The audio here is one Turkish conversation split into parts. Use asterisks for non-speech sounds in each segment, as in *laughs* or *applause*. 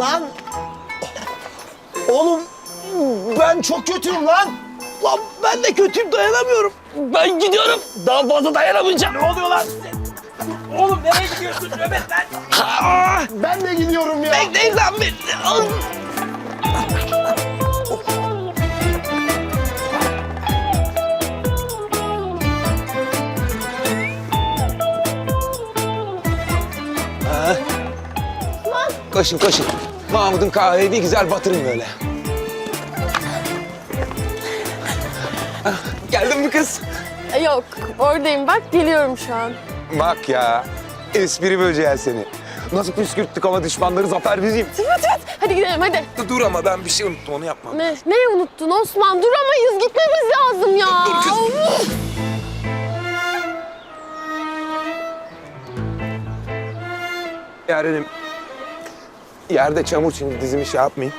Lan! Oğlum ben çok kötüyüm lan. Lan ben de kötüyüm dayanamıyorum. Ben gidiyorum. Daha fazla dayanamayacağım. Ne oluyor lan? Oğlum nereye gidiyorsun nöbet lan? Ben de gidiyorum ya. Bekleyin lan beni. Koşun koşun. Mahmut'un kahveyi bir güzel batırın böyle. Ah, Geldin mi kız? Yok, oradayım bak geliyorum şu an. Bak ya. Espri böceği seni. Nasıl püskürttük ama düşmanları zafer bizim. Evet evet, hadi gidelim hadi. Dur ama ben bir şey unuttum onu yapma. Ne, ne unuttun Osman? Duramayız, gitmemiz lazım ya. Dur kız. Of! Yarenim. Yerde çamur şimdi dizimi şey yapmayayım.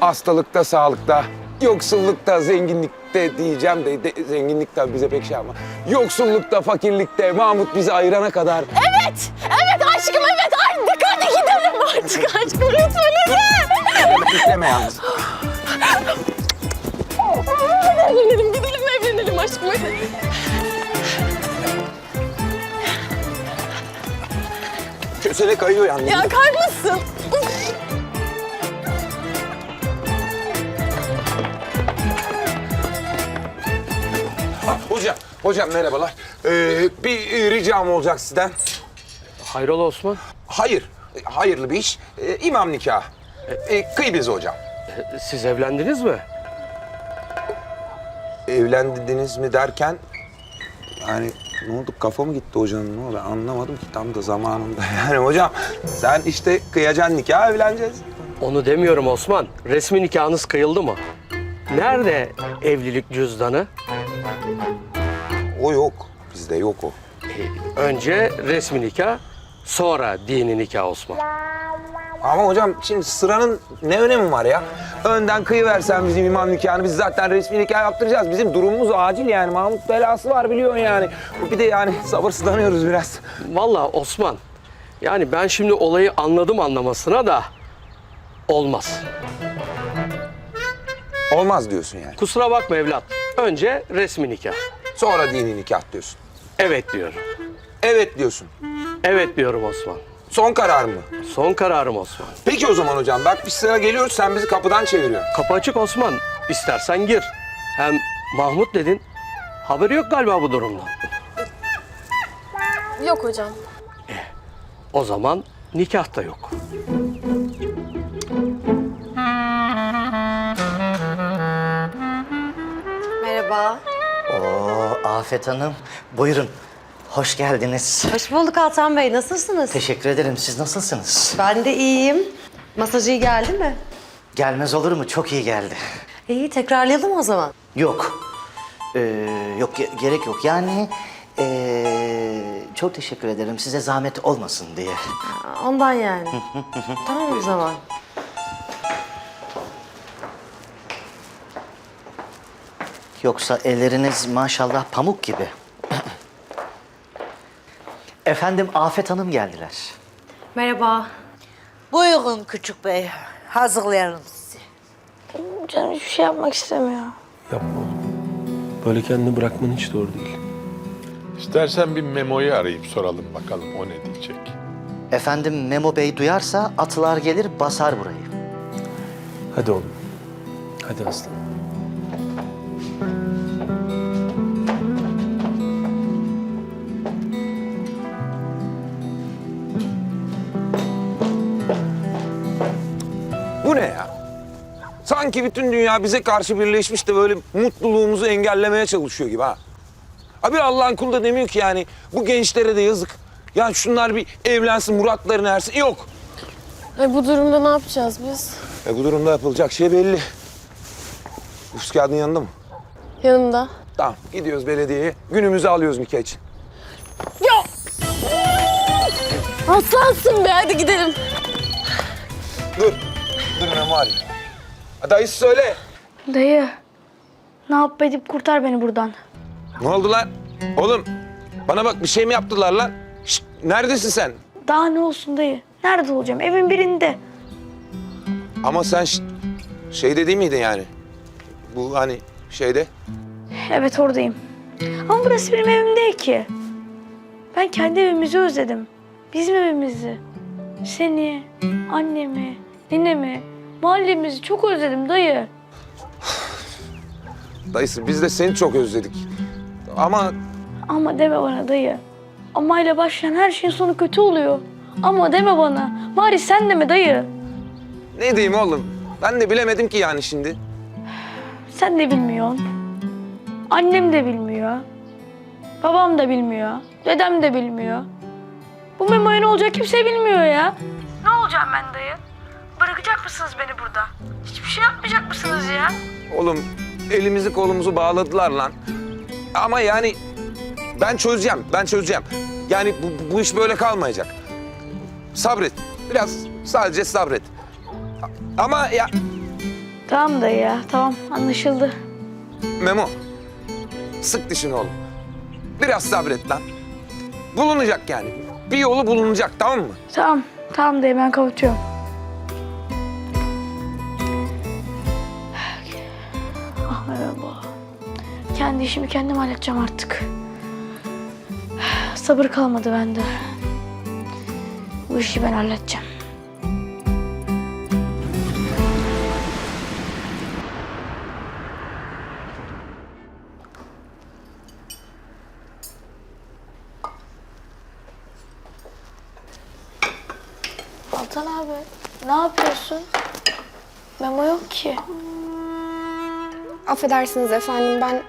Hastalıkta, sağlıkta, yoksullukta, zenginlikte diyeceğim de, de zenginlikte bize pek şey ama. Yoksullukta, fakirlikte Mahmut bizi ayırana kadar Evet, evet aşkım evet artık hadi gidelim artık aşkım lütfen hadi. bekleme yalnız. Evlenelim gidelim evlenelim aşkım Kösele kayıyor yalnız. Ya! Ha, hocam, hocam merhabalar. Ee, bir e, ricam olacak sizden. Hayrola Osman? Hayır, e, hayırlı bir iş. Ee, imam nikahı. Ee, kıy bizi hocam. E, Siz evlendiniz mi? Evlendiniz mi derken... Yani ne oldu kafa mı gitti hocanın ne oldu ben anlamadım ki tam da zamanında. *laughs* Yani hocam sen işte kıyacaksın nikah evleneceğiz. Onu demiyorum Osman. Resmi nikahınız kıyıldı mı? Nerede evlilik cüzdanı? O yok. Bizde yok o. Önce resmi nikah, sonra dini nikah Osman. Ama hocam şimdi sıranın ne önemi var ya? Önden kıyıversen bizim imam nikahını biz zaten resmi nikah yaptıracağız. Bizim durumumuz acil yani. Mahmut belası var biliyorsun yani. Bir de yani sabırsızlanıyoruz biraz. Vallahi Osman, yani ben şimdi olayı anladım anlamasına da olmaz. Olmaz diyorsun yani. Kusura bakma evlat. Önce resmi nikah. Sonra dini nikah diyorsun. Evet diyorum. Evet diyorsun. Evet diyorum Osman. Son karar mı? Son kararım Osman. Peki o zaman hocam bak biz sana geliyoruz sen bizi kapıdan çeviriyorsun. Kapı açık Osman. İstersen gir. Hem Mahmut dedin. Haberi yok galiba bu durumdan. Yok hocam. O zaman nikah da yok. Merhaba. Oo, Afet Hanım. Buyurun. Hoş geldiniz. Hoş bulduk Altan Bey. Nasılsınız? Teşekkür ederim. Siz nasılsınız? Ben de iyiyim. Masaj iyi geldi mi? Gelmez olur mu? Çok iyi geldi. İyi, tekrarlayalım o zaman. Yok. Ee, yok ge- gerek yok. Yani ee, çok teşekkür ederim. Size zahmet olmasın diye. Aa, Ondan yani. *laughs* tamam o zaman. Yoksa elleriniz maşallah pamuk gibi. Efendim Afet Hanım geldiler. Merhaba. Buyurun küçük bey. Hazırlayalım sizi. Canım hiçbir şey yapmak istemiyor. Yapma oğlum. Böyle kendini bırakman hiç doğru değil. İstersen bir Memo'yu arayıp soralım bakalım o ne diyecek. Efendim Memo Bey duyarsa atlar gelir basar burayı. Hadi oğlum. Hadi aslanım. Sanki bütün dünya bize karşı birleşmiş de böyle mutluluğumuzu engellemeye çalışıyor gibi ha. Abi Allah'ın kulu da demiyor ki yani bu gençlere de yazık. Ya şunlar bir evlensin, muratlarını ersin. Yok. Ay bu durumda ne yapacağız biz? E bu durumda yapılacak şey belli. Nüfus kağıdın yanında mı? Yanımda. Tamam gidiyoruz belediyeye. Günümüzü alıyoruz nikah için. Ya! Aslansın be hadi gidelim. Dur. Dur Memo arayayım. Ha, Dayısı söyle. Dayı, ne yap edip kurtar beni buradan. Ne oldu lan? Oğlum bana bak bir şey mi yaptılar lan? Şşt, neredesin sen? Daha ne olsun dayı? Nerede olacağım? Evin birinde. Ama sen ş- şeyde değil miydin yani? Bu hani şeyde. Evet oradayım. Ama burası benim evim değil ki. Ben kendi evimizi özledim. Bizim evimizi. Seni, annemi, ninemi, mahallemizi çok özledim dayı. Dayısı biz de seni çok özledik. Ama Ama deme bana dayı. Amayla başlayan her şeyin sonu kötü oluyor. Ama deme bana. Bari sen deme dayı. ne diyeyim oğlum? Ben de bilemedim ki yani şimdi. Sen de bilmiyorsun. Annem de bilmiyor. Babam da bilmiyor. Dedem de bilmiyor. Bu memoya ne olacak kimse bilmiyor ya. Ne olacağım ben dayı? Bırakacak mısınız beni burada? Hiçbir şey yapmayacak mısınız ya? Oğlum elimizi kolumuzu bağladılar lan. Ama yani ben çözeceğim, ben çözeceğim. Yani bu, bu iş böyle kalmayacak. Sabret, biraz sadece sabret. Ama ya Tamam dayı ya tamam anlaşıldı. Memo, sık dişini oğlum. Biraz sabret lan. Bulunacak yani. Bir yolu bulunacak tamam mı? Tamam tamam dayı ben kapatıyorum. Kendi işimi kendim halledeceğim artık. Sabır kalmadı bende. Bu işi ben halledeceğim. Altan abi ne yapıyorsun? Memo yok ki. Affedersiniz efendim ben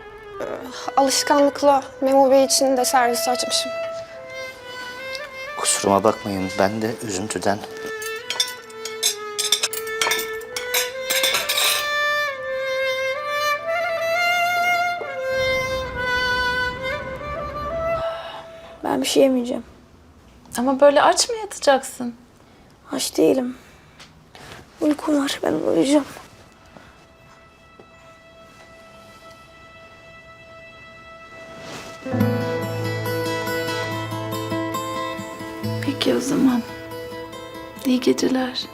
alışkanlıkla Memo Bey için de servis açmışım. Kusuruma bakmayın ben de üzüntüden. Ben bir şey yemeyeceğim. Ama böyle aç mı yatacaksın? Aç değilim. Uykum var ben uyuyacağım. Peki o zaman. İyi geceler.